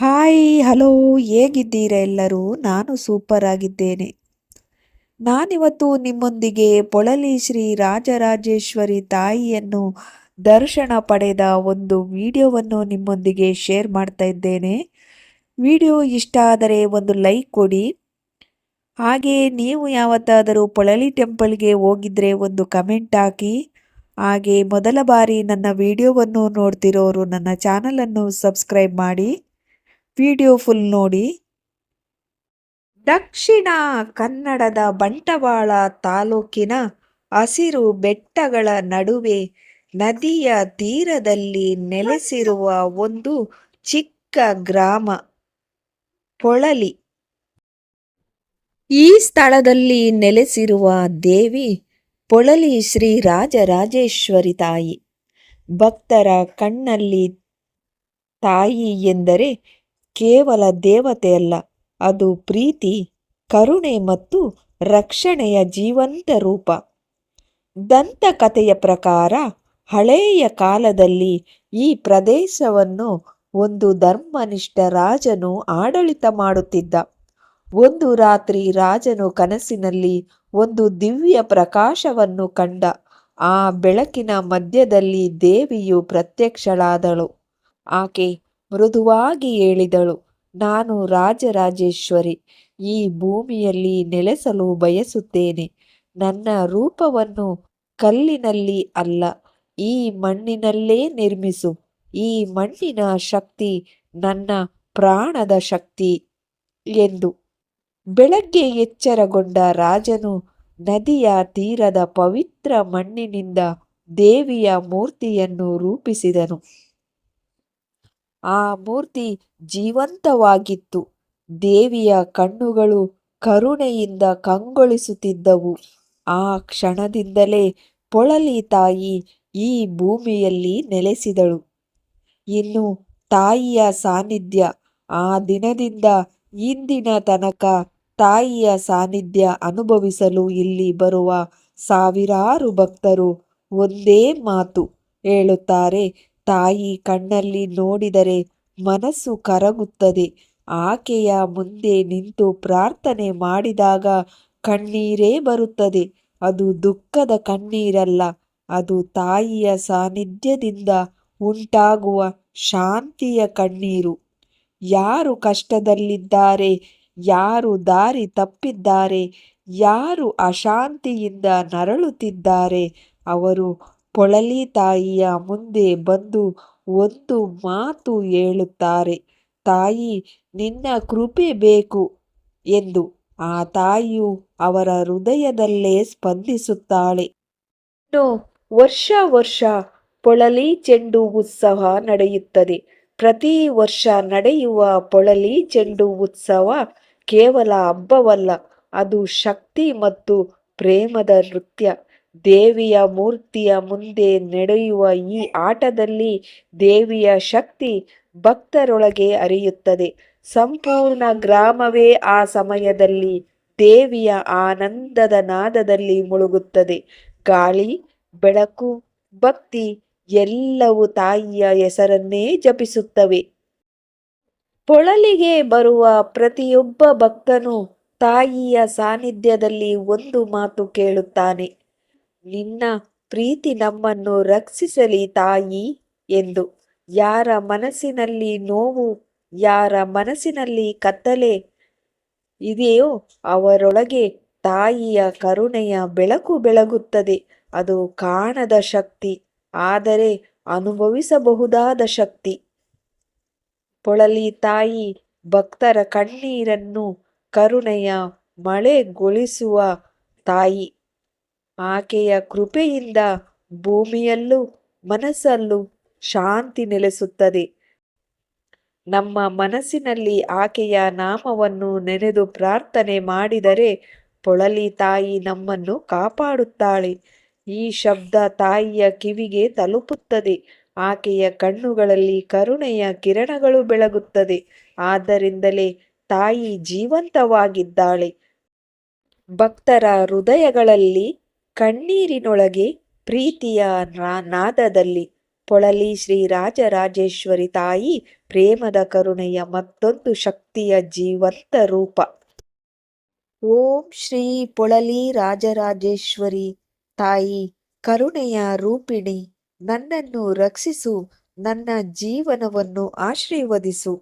Hi hello ಹೇಗಿದ್ದೀರಾ ಎಲ್ಲರೂ? ನಾನು ಸೂಪರ್ ಆಗಿದ್ದೇನೆ. ನಾನಿವತ್ತು ನಿಮ್ಮೊಂದಿಗೆ ಪೊಳಲಿ ಶ್ರೀ ರಾಜರಾಜೇಶ್ವರಿ ತಾಯಿಯನ್ನು ದರ್ಶನ ಪಡೆದ ಒಂದು ವಿಡಿಯೋವನ್ನು ನಿಮ್ಮೊಂದಿಗೆ ಶೇರ್ ಮಾಡ್ತಾ ಇದ್ದೇನೆ. ವಿಡಿಯೋ ಇಷ್ಟ ಆದರೆ ಒಂದು ಲೈಕ್ ಕೊಡಿ. ಹಾಗೆ ನೀವು ಯಾವತ್ತಾದರೂ ಪೊಳಲಿ ಟೆಂಪಲ್ಗೆ ಹೋಗಿದ್ರೆ ಒಂದು ಕಮೆಂಟ್ ಹಾಕಿ. ಹಾಗೆ ಮೊದಲ ಬಾರಿ ನನ್ನ ವಿಡಿಯೋವನ್ನು ನೋಡ್ತಿರೋರು ನನ್ನ ಚಾನಲನ್ನು ಸಬ್ಸ್ಕ್ರೈಬ್ ಮಾಡಿ. ವಿಡಿಯೋ ಫುಲ್ ನೋಡಿ. ದಕ್ಷಿಣ ಕನ್ನಡದ ಬಂಟವಾಳ ತಾಲೂಕಿನ ಹಸಿರು ಬೆಟ್ಟಗಳ ನಡುವೆ ನದಿಯ ತೀರದಲ್ಲಿ ನೆಲೆಸಿರುವ ಒಂದು ಚಿಕ್ಕ ಗ್ರಾಮ, ಪೊಳಲಿ. ಈ ಸ್ಥಳದಲ್ಲಿ ನೆಲೆಸಿರುವ ದೇವಿ ಪೊಳಲಿ ಶ್ರೀ ರಾಜರಾಜೇಶ್ವರಿ ತಾಯಿ. ಭಕ್ತರ ಕಣ್ಣಲ್ಲಿ ತಾಯಿ ಎಂದರೆ ಕೇವಲ ದೇವತೆಯಲ್ಲ, ಅದು ಪ್ರೀತಿ, ಕರುಣೆ ಮತ್ತು ರಕ್ಷಣೆಯ ಜೀವಂತ ರೂಪ. ದಂತಕಥೆಯ ಪ್ರಕಾರ ಹಳೆಯ ಕಾಲದಲ್ಲಿ ಈ ಪ್ರದೇಶವನ್ನು ಒಂದು ಧರ್ಮನಿಷ್ಠ ರಾಜನು ಆಡಳಿತ ಮಾಡುತ್ತಿದ್ದ. ಒಂದು ರಾತ್ರಿ ರಾಜನು ಕನಸಿನಲ್ಲಿ ಒಂದು ದಿವ್ಯ ಪ್ರಕಾಶವನ್ನು ಕಂಡ. ಆ ಬೆಳಕಿನ ಮಧ್ಯದಲ್ಲಿ ದೇವಿಯು ಪ್ರತ್ಯಕ್ಷಳಾದಳು. ಆಕೆ ಮೃದುವಾಗಿ ಹೇಳಿದಳು, ನಾನು ರಾಜರಾಜೇಶ್ವರಿ, ಈ ಭೂಮಿಯಲ್ಲಿ ನೆಲೆಸಲು ಬಯಸುತ್ತೇನೆ. ನನ್ನ ರೂಪವನ್ನು ಕಲ್ಲಿನಲ್ಲಿ ಅಲ್ಲ, ಈ ಮಣ್ಣಿನಲ್ಲೇ ನಿರ್ಮಿಸು. ಈ ಮಣ್ಣಿನ ಶಕ್ತಿ ನನ್ನ ಪ್ರಾಣದ ಶಕ್ತಿ ಎಂದು ಬೆಳಗ್ಗೆ ಎಚ್ಚರಗೊಂಡ ರಾಜನು ನದಿಯ ತೀರದ ಪವಿತ್ರ ಮಣ್ಣಿನಿಂದ ದೇವಿಯ ಮೂರ್ತಿಯನ್ನು ರೂಪಿಸಿದನು. ಆ ಮೂರ್ತಿ ಜೀವಂತವಾಗಿತ್ತು. ದೇವಿಯ ಕಣ್ಣುಗಳು ಕರುಣೆಯಿಂದ ಕಂಗೊಳಿಸುತ್ತಿದ್ದವು. ಆ ಕ್ಷಣದಿಂದಲೇ ಪೊಳಲಿ ತಾಯಿ ಈ ಭೂಮಿಯಲ್ಲಿ ನೆಲೆಸಿದಳು. ಇನ್ನು ತಾಯಿಯ ಸಾನ್ನಿಧ್ಯ ಆ ದಿನದಿಂದ ಇಂದಿನ ತನಕ ತಾಯಿಯ ಸಾನ್ನಿಧ್ಯ ಅನುಭವಿಸಲು ಇಲ್ಲಿ ಬರುವ ಸಾವಿರಾರು ಭಕ್ತರು ಒಂದೇ ಮಾತು ಹೇಳುತ್ತಾರೆ ತಾಯಿ ಕಣ್ಣಲ್ಲಿ ನೋಡಿದರೆ ಮನಸ್ಸು ಕರಗುತ್ತದೆ. ಆಕೆಯ ಮುಂದೆ ನಿಂತು ಪ್ರಾರ್ಥನೆ ಮಾಡಿದಾಗ ಕಣ್ಣೀರೇ ಬರುತ್ತದೆ. ಅದು ದುಃಖದ ಕಣ್ಣೀರಲ್ಲ, ಅದು ತಾಯಿಯ ಸಾನ್ನಿಧ್ಯದಿಂದ ಉಂಟಾಗುವ ಶಾಂತಿಯ ಕಣ್ಣೀರು. ಯಾರು ಕಷ್ಟದಲ್ಲಿದ್ದಾರೆ, ಯಾರು ದಾರಿ ತಪ್ಪಿದ್ದಾರೆ, ಯಾರು ಅಶಾಂತಿಯಿಂದ ನರಳುತ್ತಿದ್ದಾರೆ, ಅವರು ಪೊಳಲಿ ತಾಯಿಯ ಮುಂದೆ ಬಂದು ಒಂದು ಮಾತು ಹೇಳುತ್ತಾರೆ, ತಾಯಿ, ನಿನ್ನ ಕೃಪೆ ಬೇಕು ಎಂದು. ಆ ತಾಯಿಯು ಅವರ ಹೃದಯದಲ್ಲೇ ಸ್ಪಂದಿಸುತ್ತಾಳೆ. ವರ್ಷ ವರ್ಷ ಪೊಳಲಿ ಚೆಂಡು ಉತ್ಸವ ನಡೆಯುತ್ತದೆ. ಪ್ರತಿ ವರ್ಷ ನಡೆಯುವ ಪೊಳಲಿ ಚೆಂಡು ಉತ್ಸವ ಕೇವಲ ಹಬ್ಬವಲ್ಲ, ಅದು ಶಕ್ತಿ ಮತ್ತು ಪ್ರೇಮದ ನೃತ್ಯ. ದೇವಿಯ ಮೂರ್ತಿಯ ಮುಂದೆ ನಡೆಯುವ ಈ ಆಟದಲ್ಲಿ ದೇವಿಯ ಶಕ್ತಿ ಭಕ್ತರೊಳಗೆ ಅರಿಯುತ್ತದೆ. ಸಂಪೂರ್ಣ ಗ್ರಾಮವೇ ಆ ಸಮಯದಲ್ಲಿ ದೇವಿಯ ಆನಂದದ ನಾದದಲ್ಲಿ ಮುಳುಗುತ್ತದೆ. ಗಾಳಿ, ಬೆಳಕು, ಭಕ್ತಿ ಎಲ್ಲವೂ ತಾಯಿಯ ಹೆಸರನ್ನೇ ಜಪಿಸುತ್ತವೆ. ಪೊಳಲಿಗೆ ಬರುವ ಪ್ರತಿಯೊಬ್ಬ ಭಕ್ತನು ತಾಯಿಯ ಸಾನ್ನಿಧ್ಯದಲ್ಲಿ ಒಂದು ಮಾತು ಕೇಳುತ್ತಾನೆ. ನಿನ್ನ ಪ್ರೀತಿ ನಮ್ಮನ್ನು ರಕ್ಷಿಸಲಿ ತಾಯಿ ಎಂದು. ಯಾರ ಮನಸ್ಸಿನಲ್ಲಿ ನೋವು, ಯಾರ ಮನಸ್ಸಿನಲ್ಲಿ ಕತ್ತಲೆ ಇದೆಯೋ ಅವರೊಳಗೆ ತಾಯಿಯ ಕರುಣೆಯ ಬೆಳಕು ಬೆಳಗುತ್ತದೆ. ಅದು ಕಾಣದ ಶಕ್ತಿ, ಆದರೆ ಅನುಭವಿಸಬಹುದಾದ ಶಕ್ತಿ. ಪೊಳಲಿ ತಾಯಿ, ಭಕ್ತರ ಕಣ್ಣೀರನ್ನು ಕರುಣೆಯ ಮಳೆಗೊಳಿಸುವ ತಾಯಿ. ಆಕೆಯ ಕೃಪೆಯಿಂದ ಭೂಮಿಯಲ್ಲೂ ಮನಸ್ಸಲ್ಲೂ ಶಾಂತಿ ನೆಲೆಸುತ್ತದೆ. ನಮ್ಮ ಮನಸ್ಸಿನಲ್ಲಿ ಆಕೆಯ ನಾಮವನ್ನು ನೆನೆದು ಪ್ರಾರ್ಥನೆ ಮಾಡಿದರೆ ಪೊಳಲಿ ತಾಯಿ ನಮ್ಮನ್ನು ಕಾಪಾಡುತ್ತಾಳೆ. ಈ ಶಬ್ದ ತಾಯಿಯ ಕಿವಿಗೆ ತಲುಪುತ್ತದೆ. ಆಕೆಯ ಕಣ್ಣುಗಳಲ್ಲಿ ಕರುಣೆಯ ಕಿರಣಗಳು ಬೆಳಗುತ್ತದೆ. ಆದ್ದರಿಂದಲೇ ತಾಯಿ ಜೀವಂತವಾಗಿದ್ದಾಳೆ. ಭಕ್ತರ ಹೃದಯಗಳಲ್ಲಿ ಕಣ್ಣೀರಿನೊಳಗೆ ಪ್ರೀತಿಯ ನಾದದಲ್ಲಿ ಪೊಳಲಿ ಶ್ರೀ ರಾಜರಾಜೇಶ್ವರಿ ತಾಯಿ ಪ್ರೇಮದ ಕರುಣೆಯ ಮತ್ತೊಂದು ಶಕ್ತಿಯ ಜೀವಂತ ರೂಪ. ಓಂ ಶ್ರೀ ಪೊಳಲಿ ರಾಜರಾಜೇಶ್ವರಿ ತಾಯಿ ಕರುಣೆಯ ರೂಪಿಣಿ ನನ್ನನ್ನು ರಕ್ಷಿಸು, ನನ್ನ ಜೀವನವನ್ನು ಆಶೀರ್ವದಿಸು.